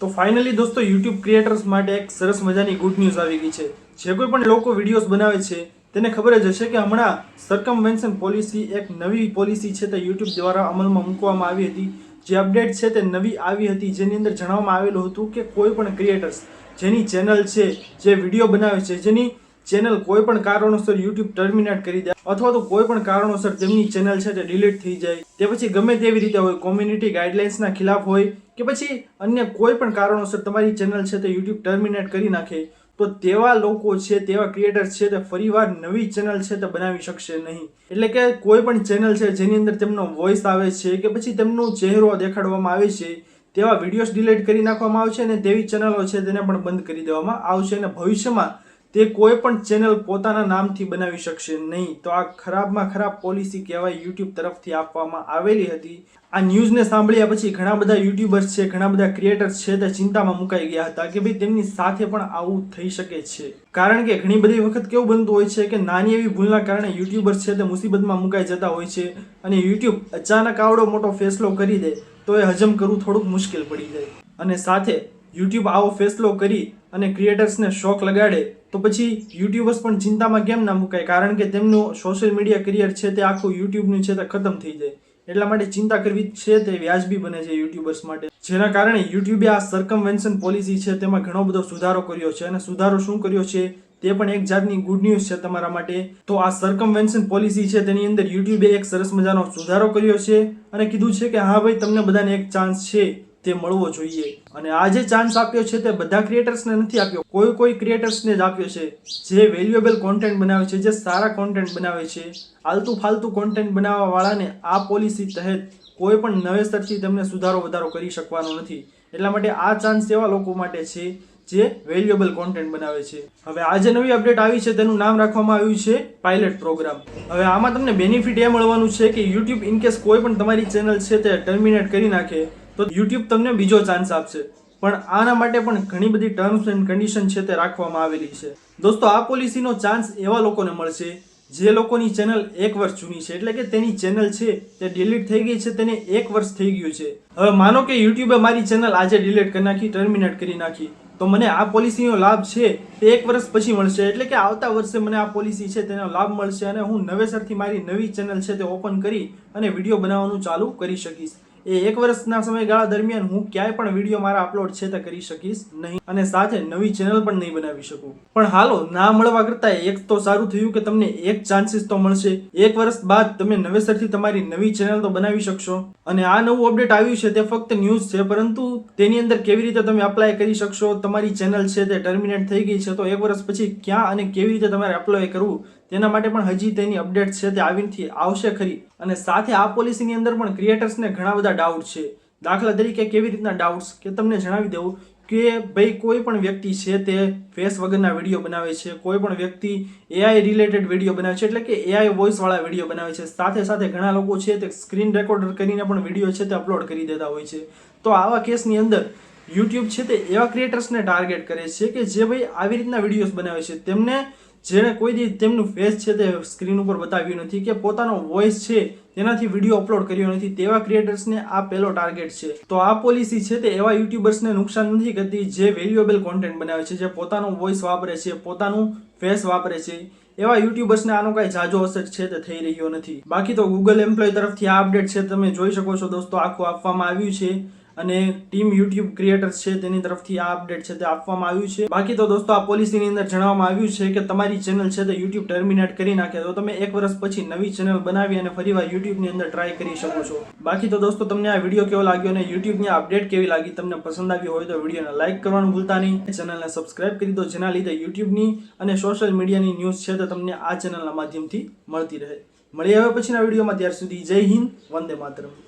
તો ફાઇનલી દોસ્તો YouTube creators માટે એક સરસ મજાની ગુડ ન્યૂઝ આવી ગઈ છે. જે કોઈ પણ લોકો વિડીયોઝ બનાવે છે, તેને ખબર જ હશે કે હમણાં સરકમવેન્શન પોલિસી એક નવી પોલિસી છે તે યુટ્યુબ દ્વારા અમલમાં મૂકવામાં આવી હતી. જે અપડેટ છે તે નવી આવી હતી, જેની અંદર જણાવવામાં આવેલું હતું કે કોઈ પણ ક્રિએટર્સ જેની ચેનલ છે, જે વીડિયો બનાવે છે, જેની ચેનલ કોઈ પણ કારણોસર યુટ્યુબ ટર્મિનેટ કરી દે અથવા તો કોઈ પણ કારણોસર તેમની ચેનલ છે તે ડિલીટ થઈ જાય. તે પછી ગમે તેવી રીતે હોય કોમ્યુનિટી ગાઈડલાઇન્સના ખિલાફ હોય કે પછી અન્ય કોઈ પણ કારણોસર તમારી ચેનલ છે તે યુટ્યુબ ટર્મિનેટ કરી નાખે, તો તેવા લોકો છે, તેવા ક્રિએટર્સ છે તે ફરીવાર નવી ચેનલ છે તે બનાવી શકશે નહીં. એટલે કે કોઈ પણ ચેનલ છે જેની અંદર તેમનો વોઇસ આવે છે કે પછી તેમનો ચહેરો દેખાડવામાં આવે છે, તેવા વિડીયોઝ ડિલીટ કરી નાખવામાં આવશે અને તેવી ચેનલો છે તેને પણ બંધ કરી દેવામાં આવશે અને ભવિષ્યમાં તે કોઈ પણ ચેનલ પોતાના નામથી બનાવી શકશે નહીં. તો આ ખરાબમાં ખરાબ પોલિસી કહેવાય યુટ્યુબ તરફથી આપવામાં આવેલી હતી. આ ન્યૂઝને સાંભળ્યા પછી ઘણા બધા યુટ્યુબર્સ છે, ઘણા બધા ક્રિએટર્સ છે તે ચિંતામાં મુકાઈ ગયા હતા કે ભાઈ તેમની સાથે પણ આવું થઈ શકે છે. કારણ કે ઘણી બધી વખત કેવું બનતું હોય છે કે નાની એવી ભૂલના કારણે યુટ્યુબર્સ છે તે મુસીબતમાં મુકાઈ જતા હોય છે અને યુટ્યુબ અચાનક આવડો મોટો ફેસલો કરી દે તો એ હજમ કરવું થોડુંક મુશ્કેલ પડી જાય. અને સાથે યુટ્યુબ આવો ફેસલો કરી અને ક્રિએટર્સને શોક લગાડે, તો પછી યુટ્યુબર્સ પણ ચિંતામાં કેમ ના મુકાય? કારણ કે તેમનું સોશિયલ મીડિયા કરિયર છે તે આખું યુટ્યુબનું છે તે ખતમ થઈ જાય. એટલા માટે ચિંતા કરવી છે તે વ્યાજબી બને છે યુટ્યુબર્સ માટે. જેના કારણે યુટ્યુબે આ સરકમવેન્શન પોલિસી છે તેમાં ઘણો બધો સુધારો કર્યો છે. અને સુધારો શું કર્યો છે તે પણ એક જાતની ગુડ ન્યૂઝ છે તમારા માટે. તો આ સરકમવેન્શન પોલિસી છે તેની અંદર યુટ્યુબે એક સરસ મજાનો સુધારો કર્યો છે અને કીધું છે કે હા ભાઈ, તમને બધાને એક ચાન્સ છે. તે મળવો જોઈએ. અને આ જે ચાન્સ આપ્યો છે તે બધા ક્રિએટર્સને નથી આપ્યો. કોઈ કોઈ ક્રિએટર્સને જ આપ્યો છે. જે વેલ્યુએબલ કોન્ટેન્ટ બનાવે છે, જે સારા કોન્ટેન્ટ બનાવે છે. આલતુ ફાલતુ કોન્ટેન્ટ બનાવવાવાળાને આ પોલિસી તહેત કોઈ પણ નવેસરથી તેમને સુધારો વધારો કરી શકવાનો નથી. એટલા માટે આ ચાન્સ એવા લોકો માટે છે જે વેલ્યુએબલ કોન્ટેન્ટ બનાવે છે. હવે આ જે નવી અપડેટ આવી છે તેનું નામ રાખવામાં આવ્યું છે પાયલટ પ્રોગ્રામ હવે આમાં તમને બેનિફિટ એ મળવાનું છે કે યુટ્યુબ ઇનકેસ કોઈ પણ તમારી ચેનલ છે તે ટર્મિનેટ કરી નાખે. તો યુટ્યુબ તમને બીજો ચાન્સ આપશે. પણ આના માટે પણ ઘણી બધી ટર્મ્સ એન્ડ કન્ડિશન છે તે રાખવામાં આવેલી છે. દોસ્તો, આ પોલિસીનો ચાન્સ એવા લોકોને મળશે જે લોકોની ચેનલ એક વર્ષ જૂની છે. એટલે કે તેની ચેનલ છે તે ડિલીટ થઈ ગઈ છે, તેને એક વર્ષ થઈ ગયું છે. હવે માનો કે યુટ્યુબે મારી ચેનલ આજે ડિલીટ કરી નાખી ટર્મિનેટ કરી નાખી. તો મને આ પોલિસીનો લાભ છે તે એક વર્ષ પછી મળશે. એટલે કે આવતા વર્ષે મને આ પોલિસી છે તેનો લાભ મળશે અને હું નવેસરથી મારી નવી ચેનલ છે તે ઓપન કરી અને વીડિયો બનાવવાનું ચાલુ કરી શકીશ. એ એક વર્ષના સમયગાળા દરમિયાન હું ક્યાંય પણ વીડિયો મારા અપલોડ છે તે કરી શકીશ નહીં અને સાથે નવી ચેનલ પણ નહીં બનાવી શકું. પણ હાલો, ના મળવા કરતા એક તો સારું થયું કે તમને એક ચાન્સીસ તો મળશે. એક વર્ષ બાદ તમે નવેસરથી તમારી નવી ચેનલ તો બનાવી શકશો. અને આ નવું અપડેટ આવ્યું છે તે ફક્ત ન્યૂઝ છે, પરંતુ તેની અંદર કેવી રીતે તમે અપ્લાય કરી શકશો, તમારી ચેનલ છે તે ટર્મિનેટ થઈ ગઈ છે, તો એક વર્ષ પછી ક્યાં અને કેવી રીતે તમારે અપ્લાય કરવું તેના માટે પણ હજી તેની અપડેટ છે તે આવીથી આવશે ખરી. અને સાથે આ પોલિસીની અંદર પણ ક્રિએટર્સને ઘણા બધા ડાઉટ છે. દાખલા તરીકે કેવી રીતના ડાઉટ્સ કે તમને જણાવી દઉં કે ભાઈ, કોઈ પણ વ્યક્તિ છે તે ફેસ વગરના વીડિયો બનાવે છે, કોઈ પણ વ્યક્તિ એઆઈ રિલેટેડ વીડિયો બનાવે છે, એટલે કે એઆઈ વોઇસવાળા વીડિયો બનાવે છે. સાથે સાથે ઘણા લોકો છે તે સ્ક્રીન રેકોર્ડર કરીને પણ વીડિયો છે તે અપલોડ કરી દેતા હોય છે. તો આવા કેસની અંદર યુટ્યુબ છે તે એવા ક્રિએટર્સને ટાર્ગેટ કરે છે કે જે ભાઈ આવી રીતના વિડીયોઝ બનાવે છે. તેમને જેણે કોઈ દી તેમનું ફેસ છે તે સ્ક્રીન ઉપર બતાવ્યું નથી કે પોતાનો વોઇસ છે તેનાથી વીડિયો અપલોડ કર્યો નથી તેવા ક્રિએટર્સને આ પહેલો ટાર્ગેટ છે. તો આ પોલિસી છે તે એવા યુટ્યુબર્સને નુકસાન નથી કરતી જે વેલ્યુએબલ કોન્ટેન્ટ બનાવે છે, જે પોતાનો વોઇસ વાપરે છે, પોતાનું ફેસ વાપરે છે. એવા યુટ્યુબર્સને આનો કાંઈ જાજો અસર છે તે થઈ રહ્યો નથી. બાકી તો ગૂગલ એમ્પ્લોય તરફથી આ અપડેટ છે તમે જોઈ શકો છો દોસ્તો, આખું આપવામાં આવ્યું છે. અને ટીમ યુટ્યુબ ક્રિએટર્સ છે, તેની તરફથી આ અપડેટ છે તે આપવામાં આવ્યું છે. બાકી તો દોસ્તો, આ પોલિસીની અંદર જણાવવામાં આવ્યું છે કે તમારી ચેનલ છે તે યુટ્યુબ ટર્મિનેટ કરી નાખે, તો તમે એક વર્ષ પછી નવી ચેનલ બનાવી અને ફરીવાર યુટ્યુબની અંદર ટ્રાય કરી શકો છો. બાકી તો દોસ્તો, તમને આ વીડિયો કેવો લાગ્યો અને યુટ્યુબની અપડેટ કેવી લાગી તમને પસંદ આવી હોય તો વિડીયોને લાઇક કરવાનું ભૂલતા નહીં. ચેનલને સબસ્ક્રાઇબ કરી દો, જેના લીધે યુટ્યુબની અને સોશિયલ મીડિયાની ન્યૂઝ છે તે તમને આ ચેનલના માધ્યમથી મળતી રહે. મળી હવે પછીના વિડીયોમાં, ત્યાર સુધી જય હિન્દ, વંદે માતરમ.